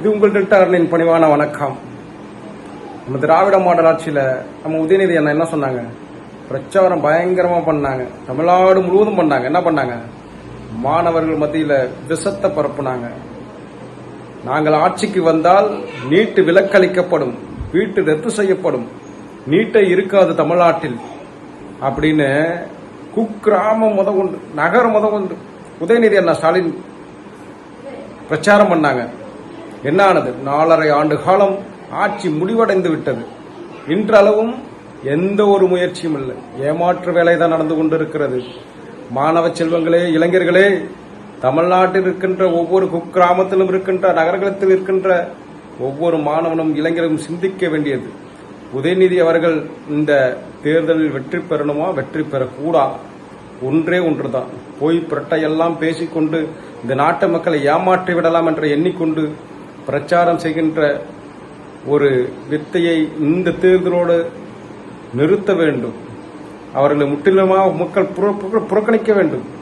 இது உங்கள் டெல்டாரின் பணிவான வணக்கம். நம்ம திராவிட மாடல் ஆட்சியில் நம்ம உதயநிதி அண்ணா என்ன சொன்னாங்க? பிரச்சாரம் பயங்கரமாக பண்ணாங்க. தமிழ்நாடு முழுவதும் பண்ணாங்க. என்ன பண்ணாங்க? மாணவர்கள் மத்தியில் விஷத்தை பரப்புனாங்க. நாங்கள் ஆட்சிக்கு வந்தால் நீட்டு விலக்களிக்கப்படும் வீட்டு ரத்து செய்யப்படும். நீட்டை இருக்காது தமிழ்நாட்டில். அப்படின்னு குக்கிராமம் முத கொண்டு நகரம் முத கொண்டு உதயநிதி அண்ணா ஸ்டாலின் பிரச்சாரம் பண்ணாங்க. என்ன ஆனது நாலரை ஆண்டு காலம் ஆட்சி முடிவடைந்து விட்டது. இன்றளவும் எந்த ஒரு முயற்சியும் இல்லை. ஏமாற்று வேலை தான் நடந்து கொண்டிருக்கிறது. மாணவ செல்வங்களே இளைஞர்களே தமிழ்நாட்டில் இருக்கின்ற ஒவ்வொரு குக்கிராமத்திலும் இருக்கின்ற நகரத்தில் இருக்கின்ற ஒவ்வொரு மாணவனும் இளைஞரும் சிந்திக்க வேண்டியது. உதயநிதி அவர்கள் இந்த தேர்தலில் வெற்றி பெறணுமா? வெற்றி பெறக்கூடா? ஒன்றே ஒன்றுதான். போய் புரட்டையெல்லாம் பேசிக்கொண்டு இந்த நாட்டு மக்களை ஏமாற்றி விடலாம் என்று எண்ணிக்கொண்டு பிரச்சாரம் செய்கின்ற ஒரு வித்தையை இந்த தேர்தலோடு நிறுத்த வேண்டும். அவர்களை முற்றிலுமாக மக்கள் புற- புற- புறக்கணிக்க வேண்டும்.